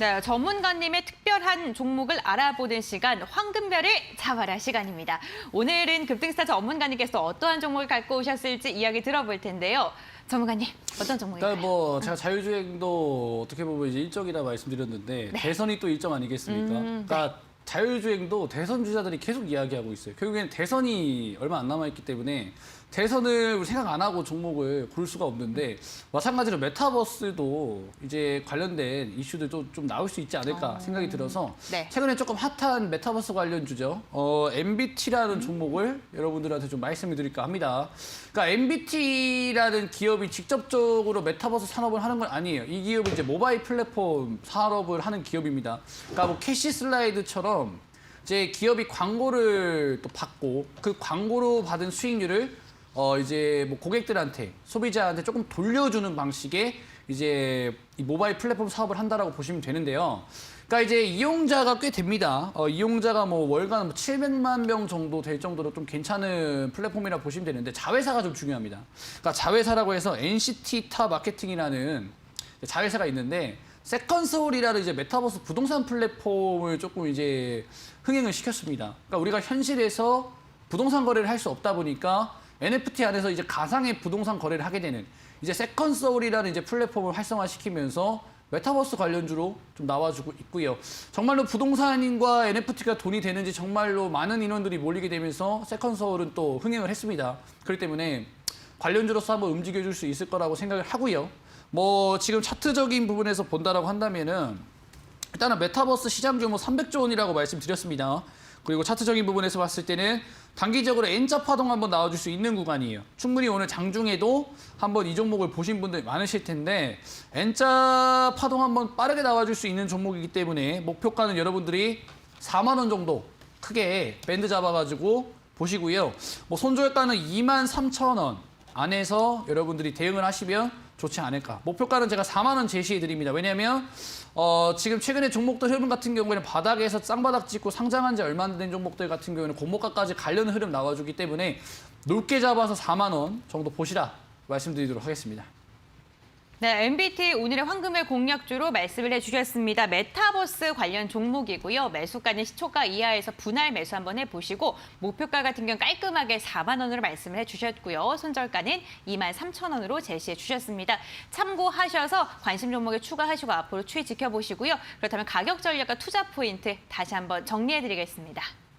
네, 전문가님의 특별한 종목을 알아보는 시간 황금별을 잡아라 시간입니다. 오늘은 급등스타 전문가님께서 어떠한 종목을 갖고 오셨을지 이야기 들어볼 텐데요. 전문가님 어떤 종목인가요? 그러니까 뭐 제가 자율주행도 어떻게 보면 이제 일정이라 말씀드렸는데 대선이 또 일정 아니겠습니까? 네. 음, 그러니까 자율주행도 대선 주자들이 계속 이야기하고 있어요. 결국에는 대선이 얼마 안 남아 있기 때문에 대선을 생각 안 하고 종목을 고를 수가 없는데 마찬가지로 메타버스도 이제 관련된 이슈들도 좀 나올 수 있지 않을까 생각이 들어서 네. 최근에 조금 핫한 메타버스 관련 주죠. 어, MBT라는 종목을 여러분들한테 좀 말씀을 드릴까 합니다. 그러니까 MBT라는 기업이 직접적으로 메타버스 산업을 하는 건 아니에요. 이 기업은 이제 모바일 플랫폼 산업을 하는 기업입니다. 그러니까 뭐 캐시 슬라이드처럼 이제 기업이 광고를 또 받고 그 광고로 받은 수익률을 어 이제 뭐 고객들한테 소비자한테 조금 돌려주는 방식의 이제 이 모바일 플랫폼 사업을 한다라고 보시면 되는데요. 그러니까 이제 이용자가 꽤 됩니다. 어, 이용자가 뭐 월간 뭐 700만 명 정도 될 정도로 좀 괜찮은 플랫폼이라 고 보시면 되는데 자회사가 좀 중요합니다. 그러니까 자회사라고 해서 NCT 타 마케팅이라는 자회사가 있는데 세컨서울이라는 이제 메타버스 부동산 플랫폼을 조금 이제 흥행을 시켰습니다. 그러니까 우리가 현실에서 부동산 거래를 할 수 없다 보니까 NFT 안에서 이제 가상의 부동산 거래를 하게 되는 이제 세컨 서울이라는 이제 플랫폼을 활성화시키면서 메타버스 관련주로 좀 나와주고 있고요. 정말로 부동산과 NFT가 돈이 되는지 정말로 많은 인원들이 몰리게 되면서 세컨 서울은 또 흥행을 했습니다. 그렇기 때문에 관련주로서 한번 움직여줄 수 있을 거라고 생각을 하고요. 뭐 지금 차트적인 부분에서 본다라고 한다면은 일단은 메타버스 시장 규모 300조 원이라고 말씀드렸습니다. 그리고 차트적인 부분에서 봤을 때는 단기적으로 N자 파동 한번 나와줄 수 있는 구간이에요. 충분히 오늘 장중에도 한번 이 종목을 보신 분들 많으실 텐데 N자 파동 한번 빠르게 나와줄 수 있는 종목이기 때문에 목표가는 여러분들이 4만 원 정도 크게 밴드 잡아가지고 보시고요. 뭐 손절가는 2만 3천 원 안에서 여러분들이 대응을 하시면 좋지 않을까. 목표가는 제가 4만 원 제시해 드립니다. 왜냐하면 어, 지금 최근에 종목들 흐름 같은 경우에는 바닥에서 쌍바닥 찍고 상장한 지 얼마 안 된 종목들 같은 경우에는 공모가까지 관련 흐름 나와주기 때문에 높게 잡아서 4만 원 정도 보시라 말씀드리도록 하겠습니다. 네, MBT 오늘의 황금의 공략주로 말씀을 해주셨습니다. 메타버스 관련 종목이고요. 매수가는 시초가 이하에서 분할 매수 한번 해보시고 목표가 같은 경우 깔끔하게 4만 원으로 말씀을 해주셨고요. 손절가는 2만 3천 원으로 제시해 주셨습니다. 참고하셔서 관심 종목에 추가하시고 앞으로 추이 지켜보시고요. 그렇다면 가격 전략과 투자 포인트 다시 한번 정리해드리겠습니다.